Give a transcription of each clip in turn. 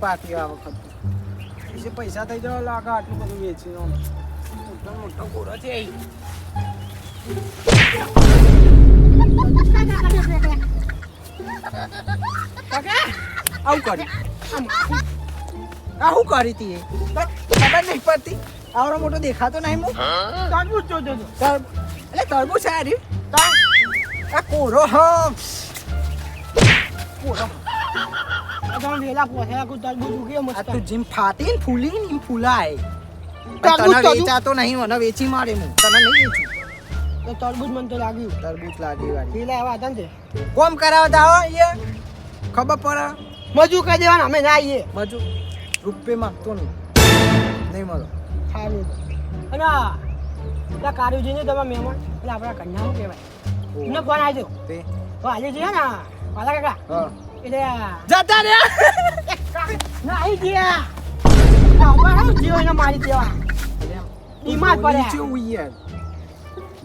પાકી આ વખત પૈસે પૈસા થઈ જવા લાગે આટલું બધું આમ. મોટો મોટો ઘોડો છે આવું કરી. આ શું કરી તી? ખબર નહીં પડતી. આવડો મોટો દેખાતો નહીં હું તરબૂચ જોજો એટલે તરબૂચ સારી આ કોરો હ કોરો આ વેલા કોઈ તરબૂચ ઉગે મસ્ત. તું જેમ ફૂલી ને ફૂલાય તો વેચાતો નહીં મને વેચી મારે હું. તને નહીં વેચું. તો તરબૂચ મને તો લાગ્યું. તરબૂજ લાગે વાળી. એવા હતા ને કોમ કરાવતા હો એ ખબર પડે? મજૂર કહી દેવાના અમે ના આવીએ. મજુ રૂપિયા માંગતો નહીં. નહીં મળો. સારું. અને આ પેલા કારુજીને તમે મહેમાન એટલે આપણા કન્યાનું કહેવાય. એમને ફોન આવી દો તે આજે છે ને પાલા કાકા? હા. જતા રે ના આવી ગયા અમારા શું એને મારી દેવા બીમાર પડ્યા. ચેવું યાર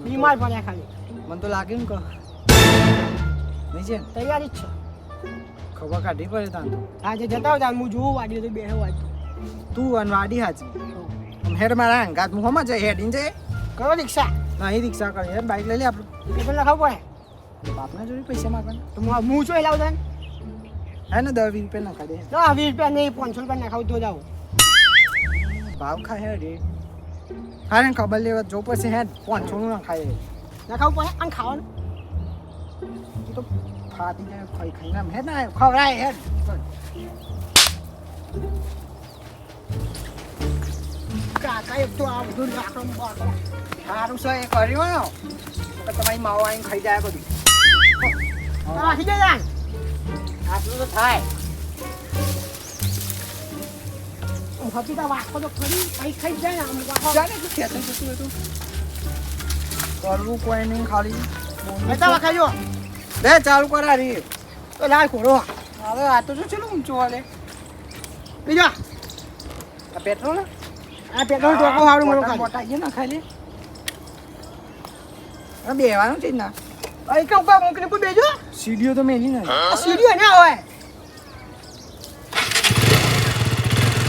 બીમાર પડ્યા ખાલી મને તો લાગે ને કહો નહીં છે? તૈયારી જ છે ખબર કાઢી પડે તાન તો આજે જતા હોય ત્યારે હું જોઉં વાડી તો બેહો વાડી તું અને વાડી હાચી હેર મારા અંગાત હું હમણાં જાય હેડીને જાય કરો રિક્ષા નહીં રિક્ષા કરે હેર બાઈક લઈ લે આપણે એ પણ લખાવ પડે બાપના જોડે પૈસા માગવાના તો હું જોઈ શું લાવું તને હે ને દસ વીસ રૂપિયા નાખા દે તો વીસ રૂપિયા નહીં પાંચસો રૂપિયા નાખાવ તો જાઉં ભાવ ખાય હેડ એ હા ને ખબર લેવા જો પછી હેડ પાંચસો નું ના ખાય નાખાવું પડે અને ખાવાનું તું તો ફાટી જાય ખાઈ ખાઈને આમ હેડ ના ખવડાય હેડ કાકા એક તો આ બધું લાકડું બાકડું. સારું છે એ કર્યું ને તો તમારી માવો આવીને ખાઈ જાય બધું આ રાખી દે યાર. આટલું તો થાય. હું હતી તો વાંકો તો ખરી. કઈ ખાઈ જાય આમ વાંકો. જાને તું ખેતર જતું હતું? કરવું કોઈ નહીં ખાલી લેતા વાંકાજો. બે ચાલુ કરા રે તો લાય ખોરો હવે આ તો શું છે ઊંચું હાલે? બીજો. આ પેટ્રોલ? આ પેટ્રોલ ટોકો મળું ખાલી. મોટા છે ને ખાલી બેવાનું છે જ ના. અહીં કે ઉપર મૂકીને કોઈ બેજો સીડીઓ તો મેલી આ સીડીઓ ના હોય.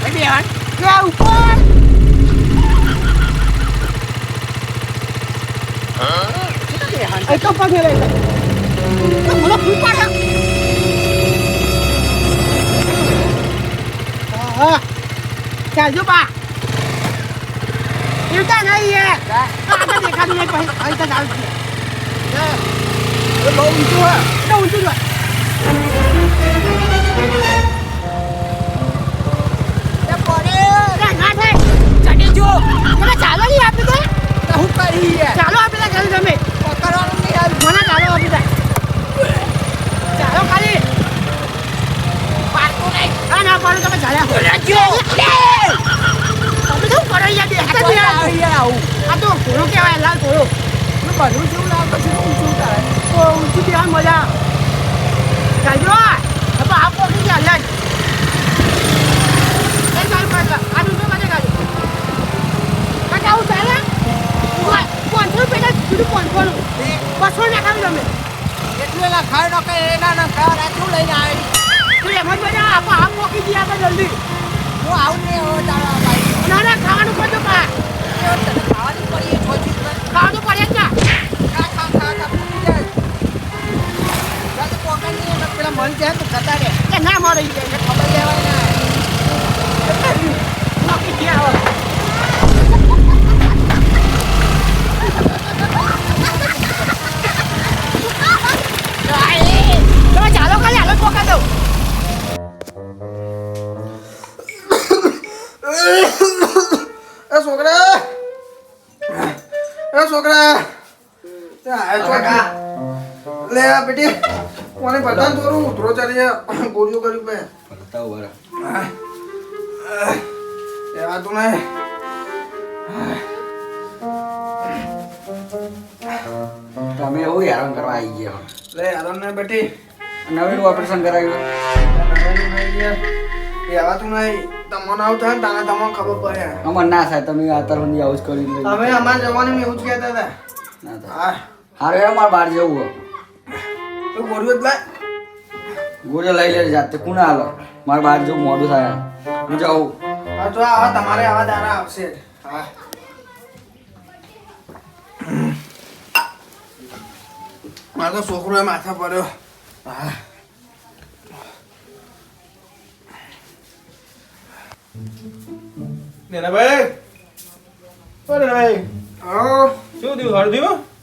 અહીં બેવાનું કે આ ઉપર. અહીં તો પગ લઈ લે તો બોલો ફૂલ પાડો? હા હા. ચાલજો બા. ઈવતા નહીં એ. આગળ દેખાતું નહીં પછી અહીં તો ચાલુ છે. બહુ ઊંચું હા તો ઊંચું જ ચાલો નહીં આપી દે. હું કરી ચાલો આપી દે તમે. પકડવાનું નહીં યાર મને ચાલો. ચાલો ખાલી. હા, ના પાડું તમે ચાલ્યા. તમે શું કરો યાર? નહીં આ તો ઘોડો કહેવાય, લાલ ઘોડો. બધું જેવું લાવ પછી ઊંચું તારે તો ઊંચું બેસવાની મજા. ચાલજો. હવે આ. પોકી જુદું પાંચસોનું. બસો નાખાવી તમે એટલું એના ખાય ન ખાય એના ના ખાય આટલું લઈને આવી. તું એમ જ બધા આપો આમ મોકી દઈએ આપણે જલ્દી. હું આવું નહીં હવે તારા ભાઈ ના ના ખાવાનું કરજો કા તને ખાવાની પડી છોજી ખાવાનું પડે જ ના ખા ખા ખા ખા પૂરી જાય જા તો પોકડ નહીં એટલે પેલા મન જાય તો જતા રે મળે ઈ એટલે ખબર લેવાય ના છોકરા! એ છોકરા! લે બેટી. કોને બધાને થોડું ઉતરો ચાલી ગોળીઓ કરી પે બતાવો ઊભા એ આ તું નહીં. તમે એવું હેરાન કરવા આવી ગયા લે આરામ ને બેટી. નવીન ઓપરેશન કરાવ્યું. એ આવા તું નહીં. તમને આવું થાય ને તાને તમને ખબર પડે. અમર ના સાહેબ તમે આ તરફ આવું જ કરી અમે અમારે જવાનું એવું જ કહેતા હતા. હા. હારે અમારે બહાર જવું. તો ગોળીઓ જ લાય. લઈ લે જાતે. કોણ આલો? મારે બહાર જો મોડું થાય. હું જાઉં. હા તો આવા તમારે આવા દાડા આવશે. જ. હા. મારો તો છોકરો એ માથા પડ્યો. હા. નેનાભાઈ? ઓ નેનાભાઈ. હા. શું થયું? હારું થયું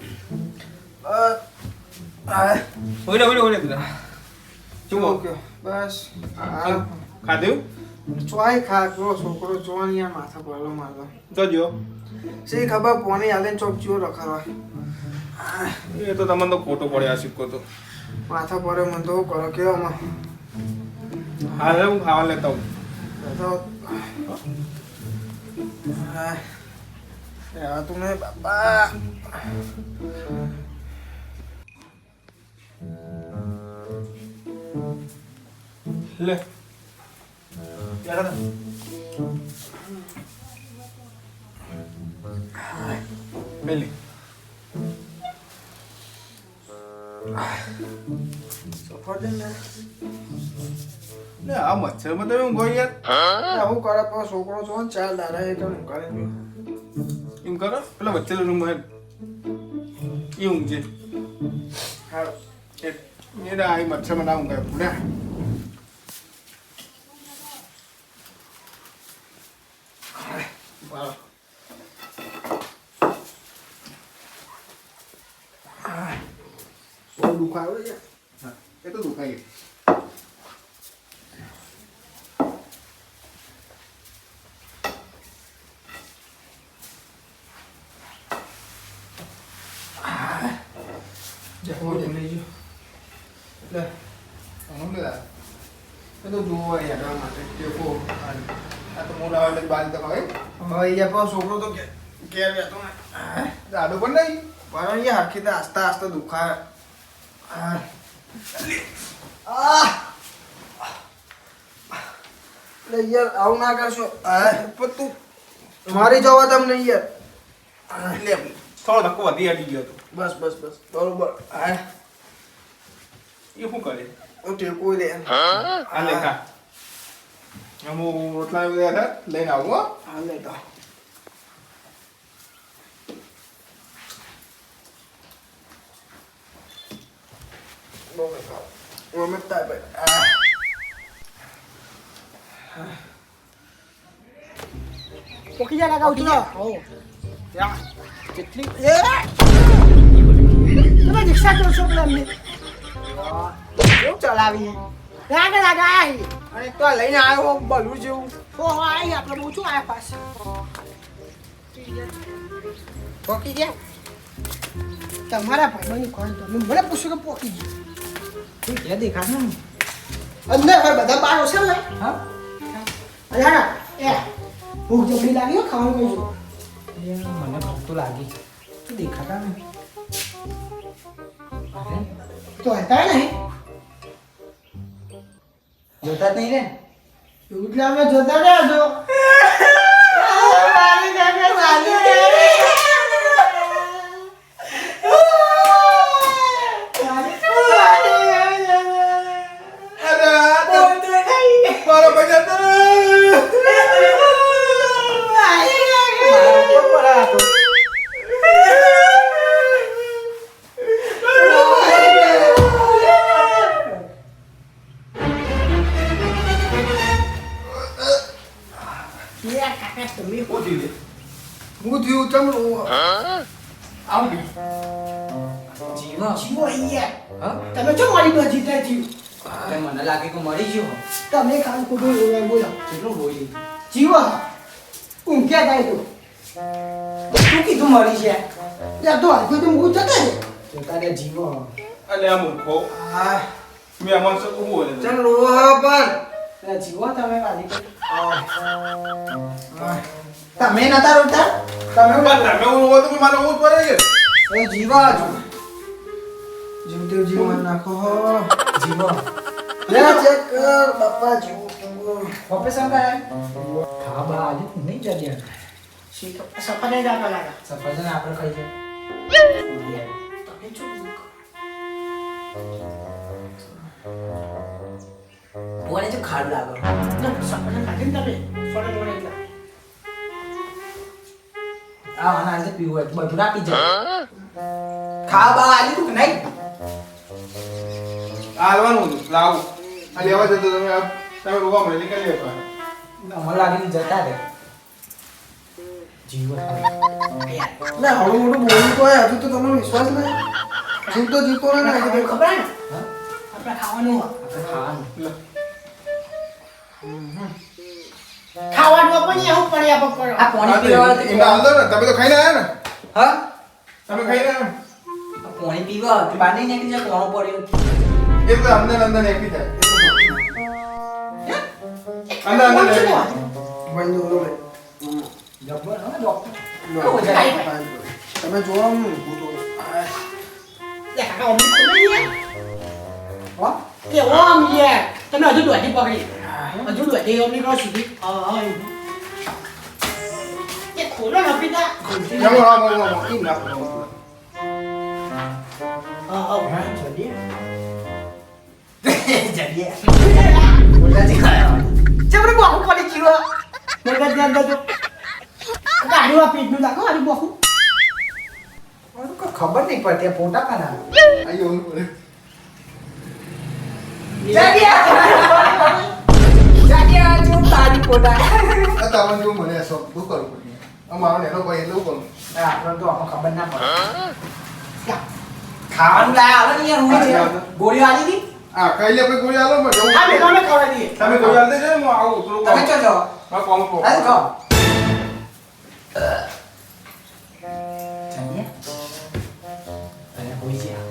ઓલે ઓલે તું શું ઓકે બસ. ખાધું? ચોય ખા પેલો છોકરો યાર માથા પડેલો મારો તો જો. શી ખબર પોની આલે ચોક ચિયો રખાવા એ તો તમને તો ખોટો પડ્યો આ સિક્કો તો. માથા પડે મને તો કરો કેવો માં. હાલ હું ખાવા લેતા હું. તો તું બાપા. લે. પેલી ને આ આ મચ્છરમાં તમે ઊંઘો યાર. હું? કરે પણ છોકરો છો ને ચાર દારા એ તમે કરે એમ કરો. પેલા વચ્ચે રૂમ હે એ ઊંઘજે. હા એ મચ્છરમાં ના ઊંઘાય પૂરા બરાબર બહુ દુખાયો છે એ તો દુખાય જમો જમી લેજો લે આમ લે એ તો જોવા યાર આ માટે ટેકો આ તો મોડા એટલે બાલ તો ભાઈ પણ છોકરો તો કે ઘેર રહેતો ને. દાડો પણ નહીં. પણ અહીંયા આખી આસ્તા આસ્તા દુખા યાર આવું ના કરશો. પણ તું મારી જવા તમને યાર. લે થોડો ધક્કો વધી હટી ગયો હતો બસ બસ બસ. બરોબર. આ એ શું કરે? હું ટેકો લે. હું? રોટલા લઈને આવું હો. હા લે બહુ ખાવ ઓમે તાય ભાઈ પોકી જા લગાવ છું કેટલી તમે રિક્ષા કરો છો પેલા અમને કેવું ચલાવી લાગે લાગે અને તો લઈને આવ્યો બલું જેવું ઓ હો આયા આપણે બહુ છું આયા પાસ પોકી ગયા તમારા ભાઈબંધની કોણ તમે મને પૂછ્યું કે પોકી ગયું એ દેખાશે ને? અંદર ભાઈ બધા બાર છે ને. હા? અલ્યા એ ભૂખ જબરી લાગી હો ખાવાનું છું એ મને ભૂખ તો લાગી. તું દેખાતા ને તો હતા નહીં. જોતા જ નહીં ને એટલે અમે જોતા રહ્યા છો. હું ચમડું આવું જીવો. જીવો અહીંયા。તમે જો મારી બાજુ જીતા જીવ મને લાગે કે મરી ગયો. તમે કામ ખોટું બોલો બોલો કેટલું બોલી જીવો ઊંઘ્યા થાય તો. તું કીધું મરી છે યા તો હજુ તો મૂકું જતા રે જીવો. અને આ મૂકો હા. મેં આમાં શું શું બોલે? ચાલ પણ. જીવો તમે વાલી તમે નતા રોતા? તમે પણ તમે હું હોત તો મારે હોવું જ પડે છે એ જીવા જો. જીવતે જીવન નાખો જીવો. લે ચેક કર બાપા જીવો ઓપરેશન કરાય? હા બા આજે નહીં જગ્યા સફર જ આપવા લાગા સફરજન આપણે ખાઈ છે. તમે ચો બોને જો ખાડ લાગો. ના સપને કાઢી તમે? સોડે જોડે એટલે. આ આના પીવું હોય બધું રાખી જાય. ખાવા બા આલી તું નહીં? હતું લાવું. આ લેવા જતો તમે તમે રોવા મળે નીકળી લાગીને જતા રહે. જીવ ના હળું મોટું બોલું તો હજુ તો તમને વિશ્વાસ નહીં. જીવતો જીવતો ને ખબર ને આપણે ખાવાનું આપણે ખાવાનું. ખાવાનું પણ એવું પડ્યા. પર આ પાણી પીવા વાળા એમને ને તમે તો ખાઈને આવ્યા ને? હા? તમે ખાઈને આવ્યા પાણી પીવા તો જાય કોણો એ તો અંદર અંદર એકલી જાય. અંદર? બંધ ઓલો જબ્બર હો ડોક્ટર? તમે જોવા હું લે કાકા? એ ઓમ યાર તમે હજુ દોઢી પકડી. હજુ દોઢી અમને કહો સુધી એવું. એ ખોલો ને પિતા જમો હા મો મો ઈ ના. હા હા જડીએ. જડીએ. બોલતા જ ખાયા. જબરું બોકું પડી ગયું મગજની અંદર તો ગાડી માં પીઠનું લાગો મને કોઈ ખબર નહીં પડતી ફોટા કાના આઈ ઓલું આ તો આવવાનું જેવું મને શોખ શું કરવું પડે આ મારો નેનો ભાઈ એટલે શું કરું આપણને તો આપણને ખબર ના પડે ખાવાનું લાયા આવે ને યાર હું છે ગોળીઓ આલી હતી આ કઈ લે પછી ગોળી આલો મને જવું આ છે. મેં ખવડાવી દઈએ તમે ગોળી આલ દેજો હું આવું થોડું તમે ચો જો મારે કોમ કરો. અરે જો જાડિયા અરે હોઈ જા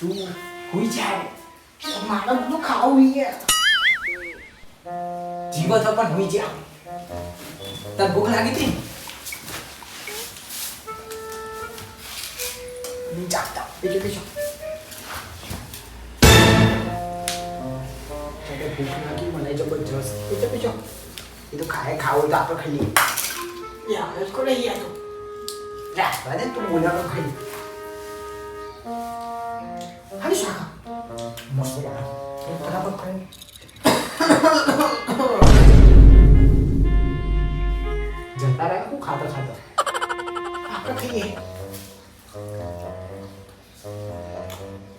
તું હોઈ જા મારો દુખાવો હોય જીવો તો પણ હોઈ જ્યાં તને ભૂખ લાગી હતી જાગતા બીજું બીજું ભૂખ લાગી મને જબરજસ્ત બીજો બીજો એ તો ખાય ખાવું તો આપણે ખાઈ લઈએ આપણે જ કોઈ લઈએ તો રાત બાદ તું મોઢા ખાઈ હવે શું Mesela. Yatağa bakın. જતા રહ્યા હું ખાતર ખાતર આપણે ખાઈએ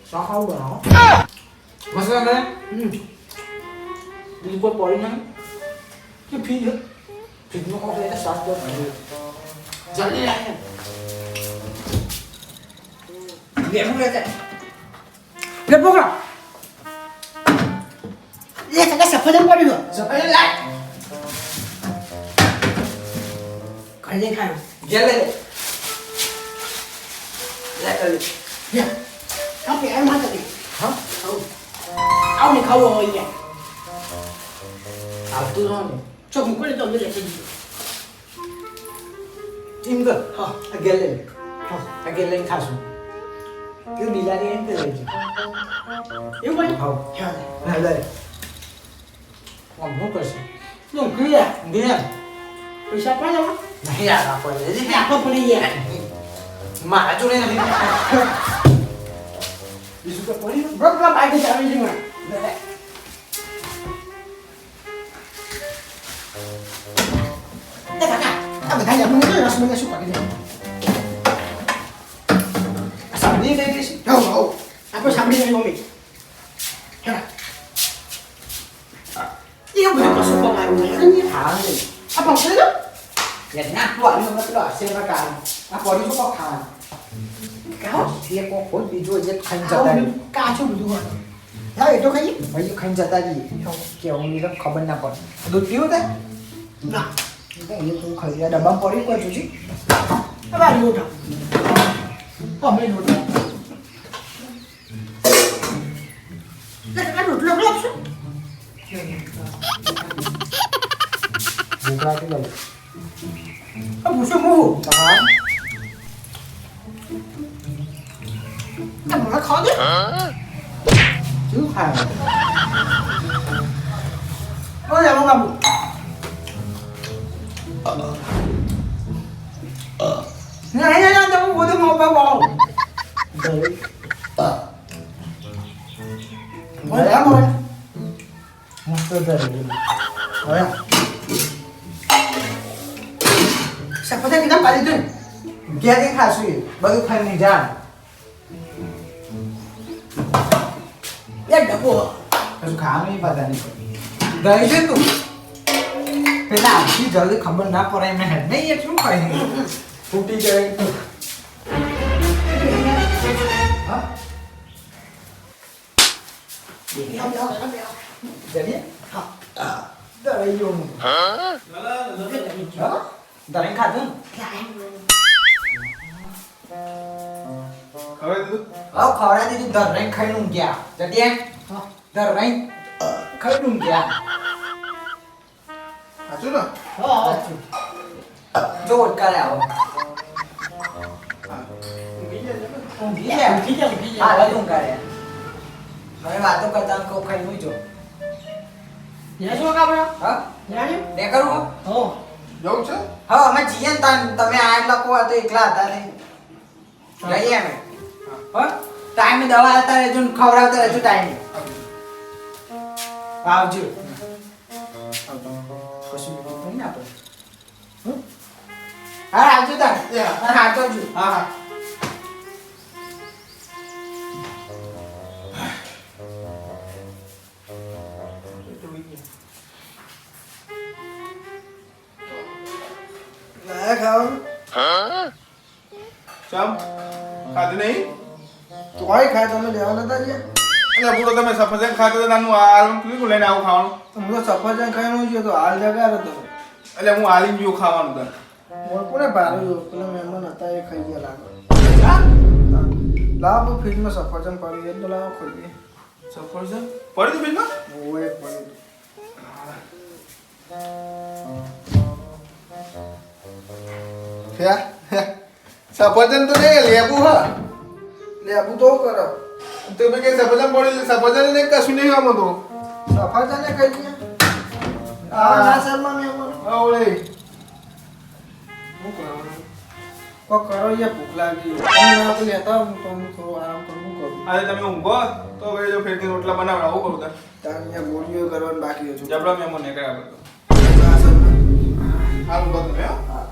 શાખાઓ બનાવો મસાલા મેં બિલકુલ પડી નહીં કે ફ્રીજ ફ્રીજનો કોક લઈને શ્વાસ પર જલ્દી લાવે લેવું લેતા લે પકડા એ સગા સફરજન પડી ગયો સફરજન લાય ખાલી ખાયો જે લે લે કરી લે કાપી આ માં કરી હા આવ ને ખાવો હોય આવતું રહો ને ચો મૂકડી તો અંદર લેતી ટીમ કર હા અગે લે હા અગે લઈને ખાશું કે બિલાડી એમ કે લેજો એવું કોઈ હા હા લે આમ શું કરશે તું ગયા ગયા પૈસા પણ લેવા નહીં યાર આપણે આખો પડી ગયા મારા જોડે નથી બીજું તો પડી બરોબર બાકી ચાલી જવું બધા જમણી રસમણી શું કરી દે સાંભળી ગઈ છે આપણે સાંભળી ગઈ મમ્મી ચલા ni? હા લે ના તું આવી મને પેલો આશીર્વાદ કાઢ આ પડી કહો ખાવાનું Kau? એ કો કોઈ બીજો જે Kau જતા રહી kacau berdua. Tahu itu kan? ભાઈ ખાઈને જતા રહીએ કે હું એને ખબર ના પડે દૂધ પીવું તે Nah, એ તું ખાઈ આ ડબ્બામાં પડી કોઈ જોજી apa dia udah? Oh, main Buka cái này. Kan busuk mu. Tahan. Thằng nó khó nhất. Chứ hàng. Nó giờ không làm. Này này này, tao muốn được một bao bò. Đấy. Mới đã thôi. Nó cơ thể. Đấy à. ઘેર ખાશું એ બધું ખાઈ નહીં જા એક ડબ્બો. કશું ખાવાનું નહીં પતા નહીં. ગઈ છે તું. પેલા આખી જલ્દી ખબર ના પડે એમને હેડ નહીં એ શું ખાઈ ફૂટી જાય. તો હા. ખાધું. હવે તું હવે ખવડા દીધું દરરાઈ ખાઈને ઊંઘ્યા. જટીએ દરરાઈ ખાઈને ઊંઘ્યા. સાચું ને? જો ઓટકારે આવો. હા. ઊંઘી જાય ને? ઊંઘી ગયા ઊંઘી ગયા ગયા. હા ઊંઘાડે હવે વાતો કરતા કહું ખાઈ હું જો. યા શું કામ હા? યા છે બે કરું? હો. જવું છે? હા અમે જઈએ ને તમે આ લોકો તો એકલા હતા ને. જઈએ અમે હા? ટાઈમે દવા આવતા રહેજો ને ખવડાવતા રહેજો ટાઈમે આવજો. કશું નહીં આપણે? હા? આવજો તાર. હા, આવજો. હા હા. ખાય તમે લેવા નતા ગયા? એટલે પૂરો તમે સફરજન ખાતો તો નાનું કીધું લઈને આવું ખાવાનું? હું તો સફરજન ખાઈને હું તો હાલ જગા તો એટલે હું આલીને જેવું ખાવાનું મોર કોને ભારે પેલા મહેમાન હતા એ ખાઈ ગયા લાગે લાવો ફ્રીજમાં સફરજન પડી ગયું તો લાવો ખાઈએ સફરજન? પડી તું બીજમાં ઓય સફરજન તો નહીં લેવું હા. લેબુ તો કરો. તમે કે સફરજન પડી સફરજન ને કશું નહીં આમ તો. સફરજન ને ખાઈ ગયા આ ના શર્મા મહેમાન હા ઓલે શું કરો? કો કરો યા ભૂખ લાગી. હું તો લેતા હું તો હું થોડો આરામ કરું હું કરું? આજે તમે ઊંઘો તો હવે જો ફેરથી રોટલા બનાવડા આવું કરું તાર. તાર અહીંયા ગોળીઓ કરવાનું બાકી હતું જબડા મેમો ને કયા બધું હાલ ઊંઘો તમે હા.